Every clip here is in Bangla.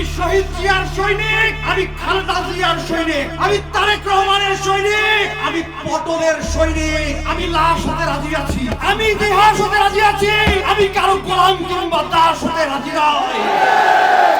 আমি শহীদ জিয়ার সৈনিক, আমি খালেদা জিয়ার সৈনিক, আমি তারেক রহমানের সৈনিক, আমি পটলের সৈনিক, আমি লাশ হতে রাজি আছি, আমি ইতিহাস হতে রাজি আছি, আমি কারও গোলাম কিংবা দাস হতে রাজি নয়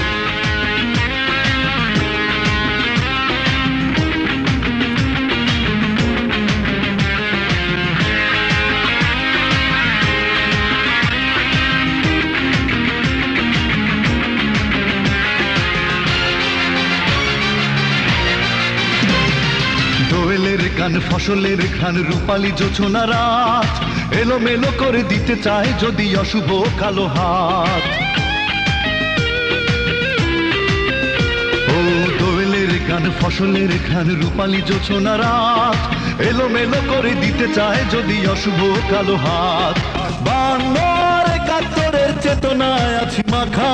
ফসলের ঘ্রাণ রূপালি জোছনা রাত। এলোমেলো করে দিতে চায় যদি অশুভ কালো হাত। ও গান ফসলের ঘ্রাণ রূপালি জোছনা রাত। এলোমেলো করে দিতে চায় যদি অশুভ কালো হাত। বাংলার কাতরের চেতনায় আছি মাখা।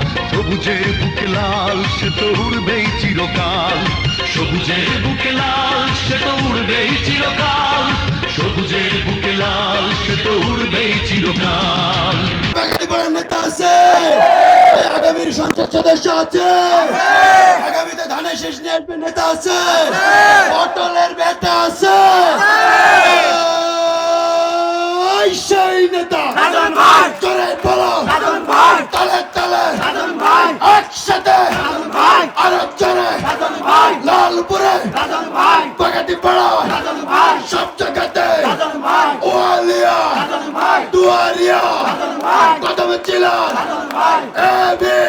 সবুজের বুকে লাল, সে তো উড়বেই চিরকাল। সবুজের বুকে লাল, সে তো উড়বেই চিরকাল। সবুজের বুকে লাল, সে তো উড়বেই চিরকাল। নেতা আছে। আগামীর সংসদ সদস্য আছে। আগামীতে ধানের শেষ নিয়ে নেতা আছে। পটলের বেটা আছে। তালে তালে একসাথে আরও জোরে লালপুরে বাগাতি পাড়া সব জায়গাতে ওয়ালিয়া দুয়ারিয়া কদম চিলা এবি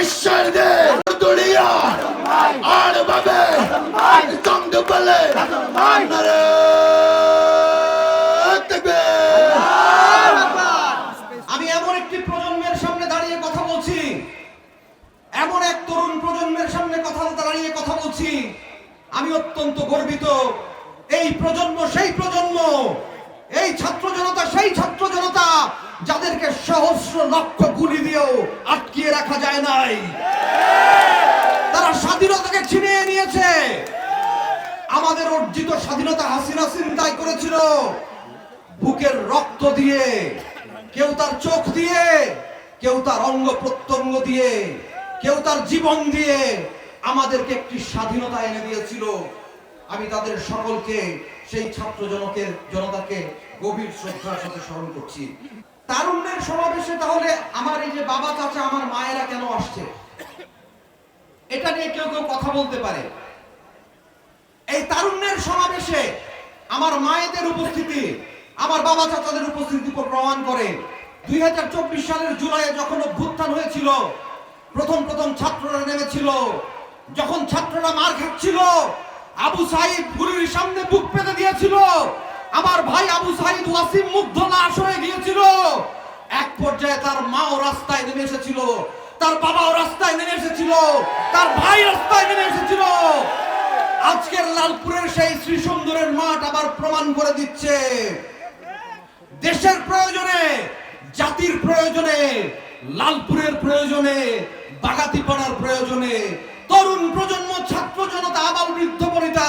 ঈশ্বর দে দুনিয়া আর বাবে কঙ্গ বলে নারে আমি এমন একটি প্রজন্মের সামনে দাঁড়িয়ে কথা বলছি দাঁড়িয়ে কথা বলছি। আমি অত্যন্ত গর্বিত। এই প্রজন্ম, সেই প্রজন্ম, এই ছাত্র জনতা, সেই ছাত্র জনতা যাদেরকে সহস্র লক্ষ গুলি দিয়েও আটকিয়ে রাখা যায় নাই। তারা স্বাধীনতাকে ছিনিয়ে নিয়েছে। আমাদের অর্জিত স্বাধীনতা হাসিনা চিন্তাই করেছিল। বুকের রক্ত দিয়ে, কেউ তার চোখ দিয়ে, কেউ তার অঙ্গ প্রত্যঙ্গ দিয়ে, কেউ তার জীবন দিয়ে আমাদেরকে একটি স্বাধীনতা এনে দিয়েছিল। আমি তাদের সকলকে, সেই ছাত্র জনকের, জনতাকে গভীর শ্রদ্ধার সাথে স্মরণ করছি। তারুণ্যের সমাবেশে তাহলে আমার এই যে বাবা, চাচা, আমার মায়েরা কেন আসছে? এটা নিয়ে কেউ কেউ কথা বলতে পারে। এই তারুণ্যের সমাবেশে আমার মায়েদের উপস্থিতি, আমার বাবা, চাচাদের উপস্থিতি প্রমাণ করে। দুই হাজার চব্বিশ সালের জুলাইয়ে যখন অভ্যুত্থান হয়েছিল, প্রথম প্রথম ছাত্ররা নেমেছিল। যখন ছাত্ররা মার খাচ্ছিল, আবু সাইদ গুলির সামনে বুক পেতে দিয়েছিল। আমার ভাই আবু সাইদ ওয়াসিম মুগ্ধ লাশ হয়ে গিয়েছিল। এক পর্যায়ে তার মাও রাস্তায় নেমে এসেছিল, তার বাবাও রাস্তায় নেমে এসেছিল, তার ভাই রাস্তায় নেমে এসেছিল। আজকের লালপুরের সেই শ্রী সুন্দরের মাঠ আবার প্রমাণ করে দিচ্ছে। দেশের প্রয়োজনে, জাতির প্রয়োজনে, লালপুরের প্রয়োজনে, বাগাতিপাড়ার প্রয়োজনে তরুণ প্রজন্ম, ছাত্র জনতা, আবার বৃদ্ধ বনিতা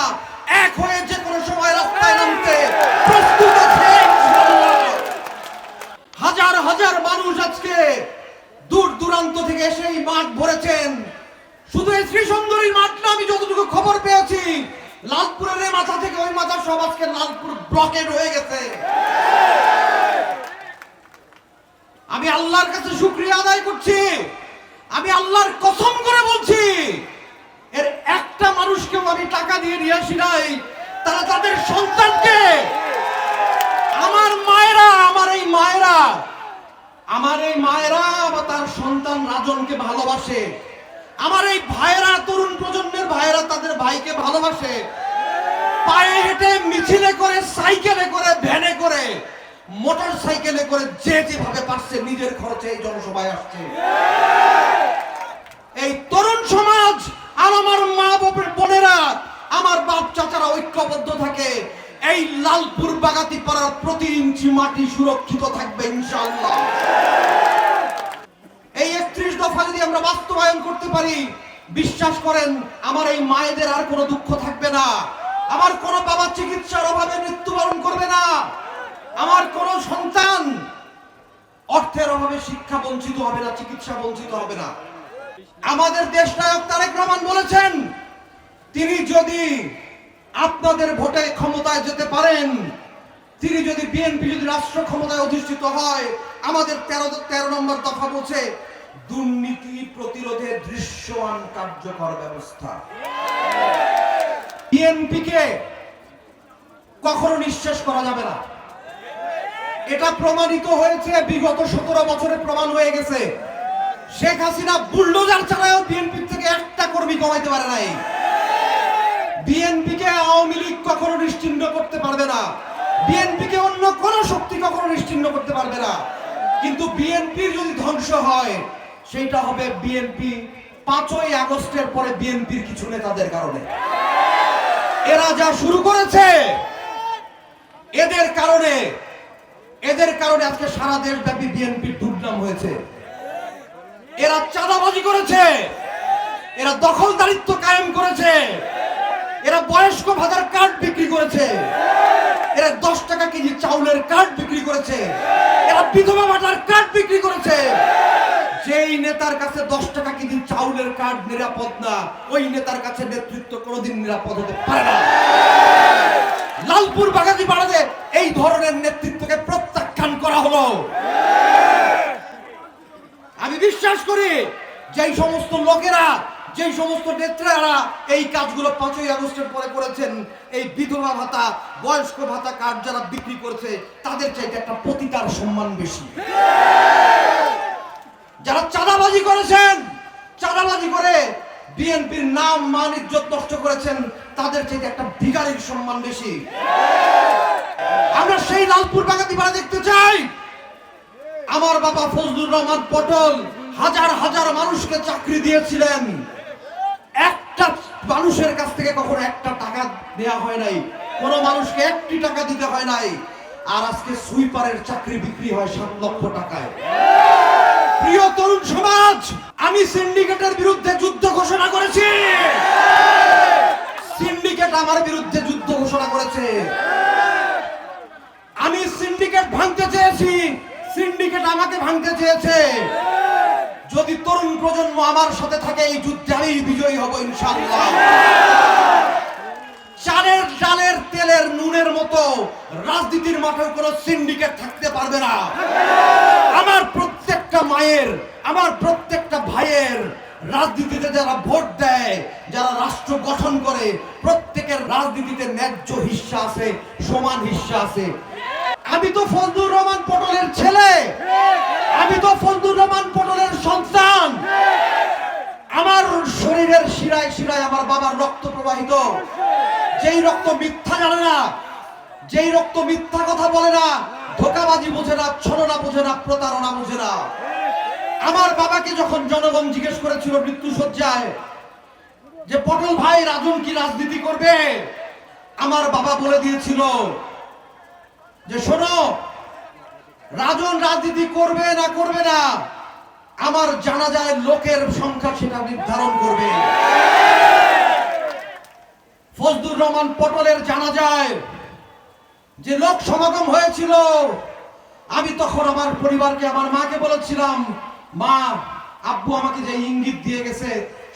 এক হয়ে যে কোনো সময় রাস্তায় নামতে প্রস্তুত আছে হাজার হাজার মানুষ আজকে দূর দূরান্ত থেকে এসে এই মাঠ ভরেছেন। শুধু এই শ্রী সুন্দরী মাঠ না, আমি যতটুকু খবর পেয়েছি, লালপুরের মাথা থেকে ওই মাথা সব আজকে লালপুর ব্লকেড হয়ে গেছে। আমি আল্লাহর কাছে শুক্রিয়া আদায় করছি। আমি আল্লাহর কসম করে বলছি এর একটা মানুষকেও আমি টাকা দিয়ে নিয়ে আসি নাই তারা তাদের সন্তানকে আমার মায়েরা আমার এই মায়েরা আমার এই মায়েরা বা তার সন্তান রাজনকে ভালোবাসে। আমার এই ভাইয়েরা, তরুণ প্রজন্মের ভাইয়েরা তাদের ভাইকে ভালোবাসে। পায়ে হেঁটে মিছিলে করে, সাইকেলে করে, ভ্যানে করে, মোটর সাইকেলে করে যে যেভাবে পারছে নিজের খরচে এই জনসভায় আসছে। এই তরুণ সমাজ, আর আমার মা বাপের বোনেরা, আমার বাপ চাচারা ঐক্যবদ্ধ থাকে। এই লালপুর বাগাতি পাড়ার প্রতি ইঞ্চি মাটি সুরক্ষিত থাকবে ইনশাআল্লাহ। এই একত্রিশ দফা যদি আমরা বাস্তবায়ন করতে পারি, বিশ্বাস করেন, আমার এই মায়েদের আর কোনো দুঃখ থাকবে না। আমার কোনো বাবা চিকিৎসার অভাবে মৃত্যুবরণ করবে না। আমার কোনো সন্তান অর্থের অভাবে শিক্ষা বঞ্চিত হবে না, চিকিৎসা বঞ্চিত হবে না। আমাদের দেশ নায়ক তারেক রহমান বলেছেন, তিনি যদি আপনাদের ভোটে ক্ষমতায় যেতে পারেন, তিনি যদি বিএনপি যদি রাষ্ট্র ক্ষমতায় অধিষ্ঠিত হয়, আমাদের তেরো তেরো নম্বর দফা বলছে দুর্নীতি প্রতিরোধে দৃশ্যমান কার্যকর ব্যবস্থা। বিএনপিকে কখনো নিঃশেষ করা যাবে না। এটা প্রমাণিত হয়েছে, বিগত সতেরো বছরে প্রমাণ হয়ে গেছে। শেখ হাসিনা বুলডোজার চালায়ও বিএনপি থেকে একটা কর্মী কমাইতে পারে নাই। বিএনপি কে আওয়ামী লীগ কখনো নিশ্চিন্ন করতে পারবে না। বিএনপি কে অন্য কোন শক্তি কখনো নিশ্চিন্ন করতে পারবে না। কিন্তু বিএনপির যদি ধ্বংস হয় সেটা হবে বিএনপি পাঁচই আগস্টের পরে বিএনপির কিছু নেতাদের কারণে। এরা যা শুরু করেছে, এদের কারণে এদের কারণে আজকে সারা দেশব্যাপী বিএনপির দুর্নাম হয়েছে। এরা চাঁদাবাজি করেছে, এরা দখলদারিত্ব কায়েম করেছে, এরা বয়স্ক ভাতার কার্ড বিক্রি করেছে, এরা দশ টাকা কেজি চাউলের কার্ড বিক্রি করেছে, এরা বিধবা ভাতার কার্ড বিক্রি করেছে। নেতার কাছে দশ টাকা কেজি চাউলের কার্ড নিরাপদ না? ওই নেতার কাছে নেতৃত্ব কোনোদিন নিরাপদ হতে পারে না। লালপুর বাগাতি পাড়াতে এই ধরনের নেতৃত্বকে প্রত্যাখ্যান করা হলো। আমি বিশ্বাস করি, যেই সমস্ত লোকেরা, যেই সমস্ত নেত্রীরা এই কাজগুলো পাঁচই আগস্টের পরে করেছেন, এই বিধবা ভাতা, বয়স্ক ভাতা কার্ড যারা বিক্রি করেছে, তাদের চাইতে একটা প্রতিকার সম্মান বেশি। যারা চাঁদাবাজি করেছেন, চাঁদাবাজি করে বিএনপির নাম, মান, ইজ্জত নষ্ট করেছেন, তাদের চাইতে একটা ভিখারির সম্মান বেশি। আমরা সেই লালপুর বাগাতি পাড়া দেখতে চাই। আমার বাবা ফজলুর রহমান পটল হাজার হাজার মানুষকে চাকরি দিয়েছিলেন। একটা মানুষের কাছ থেকে কখনো একটা টাকা দেওয়া হয় নাই। কোনো মানুষকে একটি টাকা দিতে হয় নাই। আর আজকে সুইপারের চাকরি বিক্রি হয় সাত লক্ষ টাকায়। প্রিয় তরুণ সমাজ, আমি সিন্ডিকেটের বিরুদ্ধে যুদ্ধ ঘোষণা করেছি। সিন্ডিকেট আমার বিরুদ্ধে যুদ্ধ ঘোষণা করেছে। আমি সিন্ডিকেট ভাঙতে চেয়েছি সিন্ডিকেট আমাকে ভাঙতে চেয়েছে। যদি তরুণ প্রজন্ম আমার সাথে থাকে, এই যুদ্ধে আমি বিজয়ী হব ইনশাআল্লাহ। চালের ডালের তেলের নুনের মতো রাজনীতির মাঠে কোনো সিন্ডিকেট থাকতে পারবে না। আমার প্রত্যেকটা মায়ের, আমার প্রত্যেকটা ভাইয়ের রাজনীতিতে যারা ভোট দেয়, যারা রাষ্ট্র গঠন করে, প্রত্যেকের রাজনীতিতে ন্যায্য হিস্সা আছে, সমান হিস্সা আছে। আমি তো ফজলুর রহমান পটলের ছেলে। আমি তো ফজলুর রহমান পটলের সন্তান। আমার শরীরের শিরায় শিরায় আমার বাবার রক্ত প্রবাহিত। যেই রক্ত মিথ্যা জানে না, যেই রক্ত মিথ্যা কথা বলে না ধোকাবাজি বোঝে না, ছলনা বোঝে না, প্রতারণা বোঝে না। আমার বাবাকে যখন জনগণ জিজ্ঞেস করেছিল মৃত্যু সজ্জায় যে, পটল ভাই, রাজন কি রাজনীতি করবে? আমার বাবা বলে দিয়েছিল যে, শোনো, রাজন রাজনীতি করবে না করবে না। আমার জানা যায় লোকের সংখ্যা সেটা নির্ধারণ করবে। ফজলুর রহমান পটলের জানা যায় যে লোক সমাগম হয়েছিল আমি তখন আমার পরিবারকে, আমার মাকে বলেছিলাম, মা, আব্বু আমাকে যে ইঙ্গিত দিয়ে গেছে,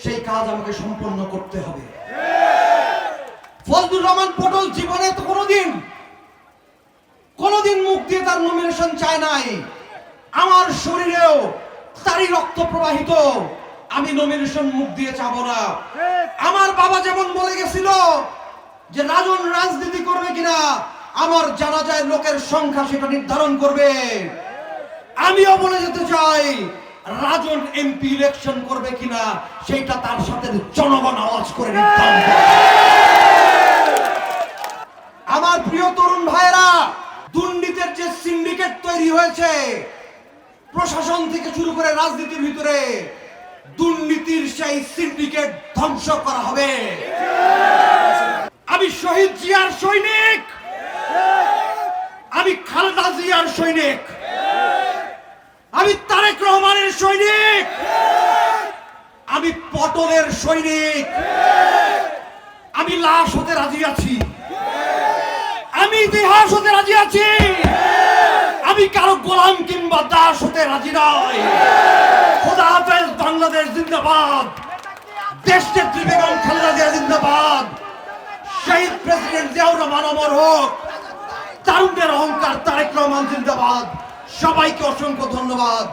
সেই কাজ আমাকে সম্পন্ন করতে হবে। ফজলুর রহমান পটল জীবনে তো কোনোদিন কোনোদিন মুখ দিয়ে তার নমিনেশন চায় নাই। আমার শরীরেও তারই রক্ত প্রবাহিত, আমি নমিনেশন মুখ দিয়ে চাবো না। আমার বাবা যেমন বলে গেছিল যে, রাজন রাজনীতি করবে কিনা আমার জানা যায় লোকের সংখ্যা সেটা নির্ধারণ করবে। আমিও বলে যেতে চাই, রাজন এমপি ইলেকশন করবে কিনা সেটা তার সাথে জনগণ আওয়াজ করে নির্ধারণ আমার প্রিয় তরুণ ভাইরা দুর্নীতির যে সিন্ডিকেট তৈরি হয়েছে, প্রশাসন থেকে শুরু করে রাজনীতির ভিতরে দুর্নীতির সেই সিন্ডিকেট ধ্বংস করা হবে। আমি শহীদ জিয়ার সৈনিক। আমি খালেদা জিয়ার সৈনিক। আমি তারেক রহমানের সৈনিক। আমি পটলের সৈনিক। আমি লাশ হতে রাজি আছি। আমি ইতিহাস হতে রাজি আছি। আমি কারও গোলাম কিংবা দাস হতে রাজি নয়। বাংলাদেশ জিন্দাবাদ। দেশ নেত্রী বেগম খালেদা জিয়া জিন্দাবাদ। শহীদ প্রেসিডেন্ট জিয়াউর রহমান অমর হোক। তারুণ্যের অহংকার তারেক রহমান জিন্দাবাদ। সবাইকে অসংখ্য ধন্যবাদ।